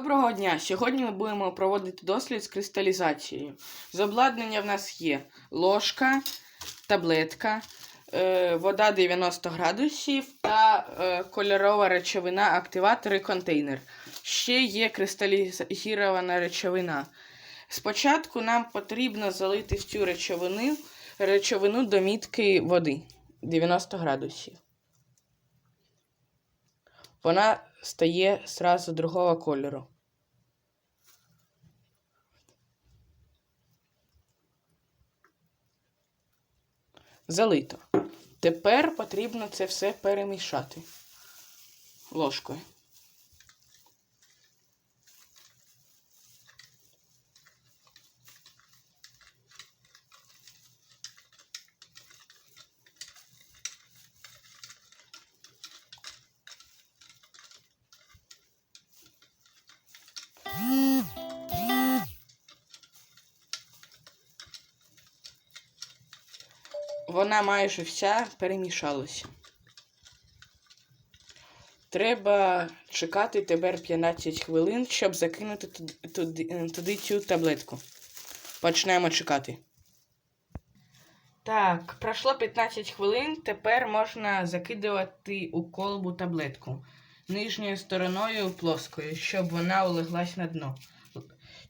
Доброго дня! Сьогодні ми будемо проводити дослід з кристалізацією. З обладнання в нас є ложка, таблетка, е, вода 90 градусів та е, кольорова речовина, активатор і контейнер. Ще є кристалізована речовина. Спочатку нам потрібно залити в цю речовину, речовину до мітки води 90 градусів. Вона стає сразу другого кольору. Залито. Тепер потрібно це все перемішати ложкою. Вона майже вся перемішалася. Треба чекати тепер 15 хвилин, щоб закинути туди, туди цю таблетку. Почнемо чекати. Так, пройшло 15 хвилин. Тепер можна закидувати у колбу таблетку нижньою стороною плоскою, щоб вона улеглась на дно.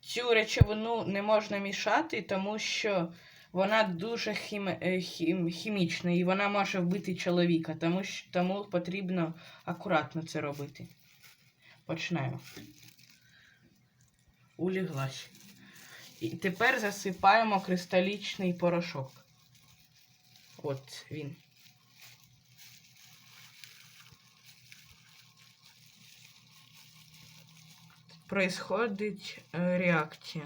Цю речовину не можна мішати, тому що вона дуже хім... е, хім... хімічна і вона може вбити чоловіка, тому, тому потрібно акуратно це робити. Почнемо. Уліглась. І тепер засипаємо кристалічний порошок. От він. Происходить е, реакція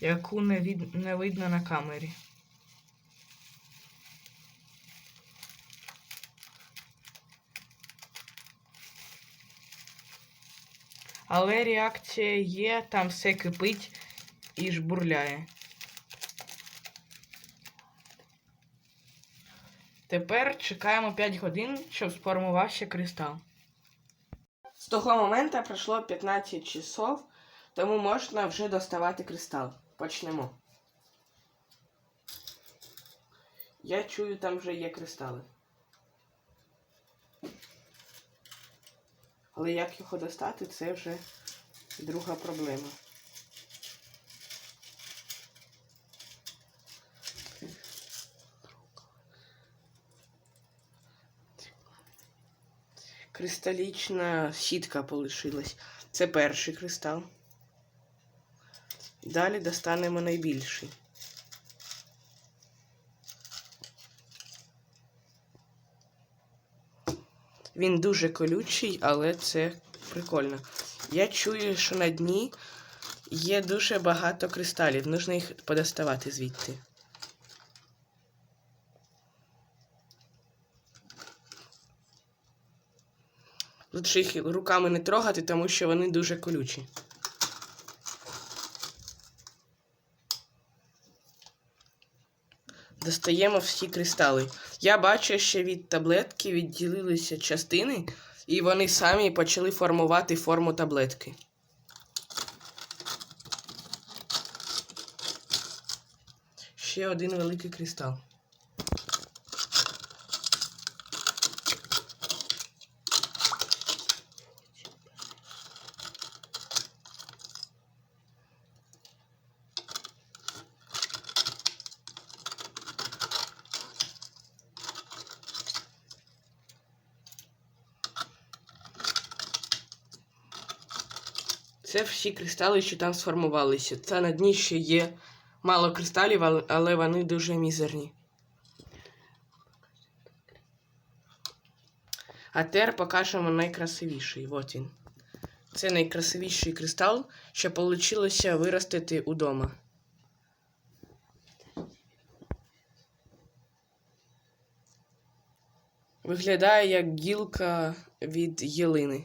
яку не, від... не видно на камері. Але реакція є, там все кипить і жбурляє. Тепер чекаємо 5 годин, щоб сформувався кристал. З того моменту пройшло 15 часов, тому можна вже доставати кристал. Почнемо. Я чую, там вже є кристали. Але як його достати, це вже друга проблема. Кристалічна сітка полишилась. Це перший кристал. Далі достанемо найбільший. Він дуже колючий, але це прикольно. Я чую, що на дні є дуже багато кристалів. Нужно їх подоставати звідти. Лучше їх руками не трогати, тому що вони дуже колючі. Достаємо всі кристали. Я бачу, що від таблетки відділилися частини, і вони самі почали формувати форму таблетки. Ще один великий кристал. Це всі кристали, що там сформувалися. Це на дні ще є мало кристалів, але вони дуже мізерні. А тепер покажемо найкрасивіший. От він. Це найкрасивіший кристал, що вийшло виростити удома. Виглядає як гілка від ялини.